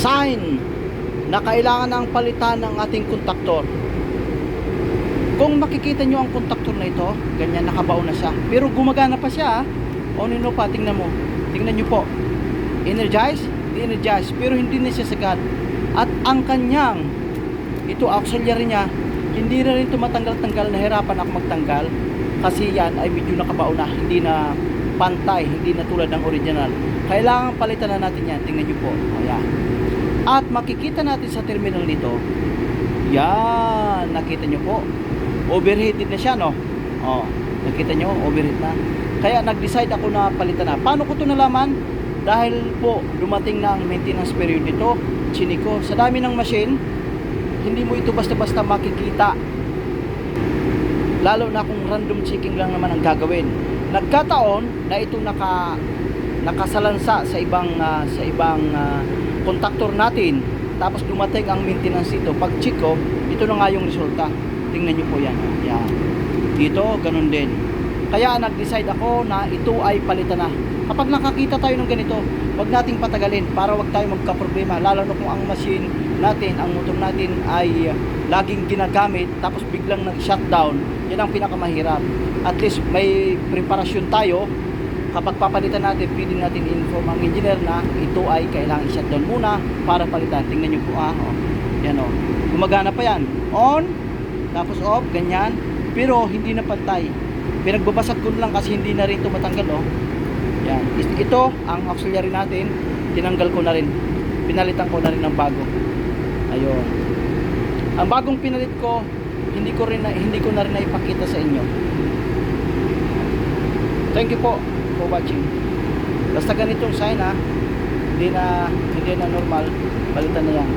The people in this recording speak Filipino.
sign na kailangan ng palitan ng ating kontaktor. Kung makikita nyo ang kontaktor na ito, ganyan nakabaon na siya. Pero gumagana pa siya. O nino pa, tingnan mo. Tingnan nyo po. Energize, energize, pero hindi na siya sagad. At ang kanyang, ito auxiliary niya, hindi na rin tumatanggal-tanggal, nahirapan ako magtanggal. Kasi yan ay medyo nakabaon na, hindi na pantay, hindi na tulad ng original. Kailangan palitan na natin yan. Tingnan nyo po. Ayan. At makikita natin sa terminal nito, yan, nakita nyo po. Overheated na siya, no? Oh, nakita nyo, overheat na. Kaya nag-decide ako na palitan na. Paano ko to nalaman? Dahil po, dumating na ang maintenance period nito, chiniko. Sa dami ng machine, hindi mo ito basta-basta makikita. Lalo na kung random checking lang naman ang gagawin. Nagkataon na ito naka nakasalansa sa ibang ah, sa ibang ah, kontaktor natin. Tapos dumating ang maintenance dito. Pag check ko, ito na nga yung resulta. Tingnan niyo po yan. Yan. Dito, ganun din. Kaya nag-decide ako na ito ay palitan na. Kapag nakakita tayo ng ganito, wag nating patagalin para wag tayo magka-problema. Lalo na kung ang machine natin, ang motor natin ay laging ginagamit tapos biglang nag-shutdown. Yan ang pinakamahirap. At least may preparasyon tayo kapag papalitan natin, pwede natin inform ang engineer na ito ay kailangan i-shutdown muna para palitan. Tingnan nyo po ah. Oh. Yan oh. Gumagana pa yan. On, tapos off, ganyan. Pero hindi na pantay. Pinagbabasag ko lang kasi hindi na rin ito matanggal oh. Yan. Ito, ang auxiliary natin, tinanggal ko na rin. Pinalitan ko na rin ng bago. Ayun. Ang bagong pinalit ko, hindi ko rin na, hindi ko na rin naipakita sa inyo. Thank you po for watching. Basta ganitong sign ha, hindi na hindi na normal, palitan na yan.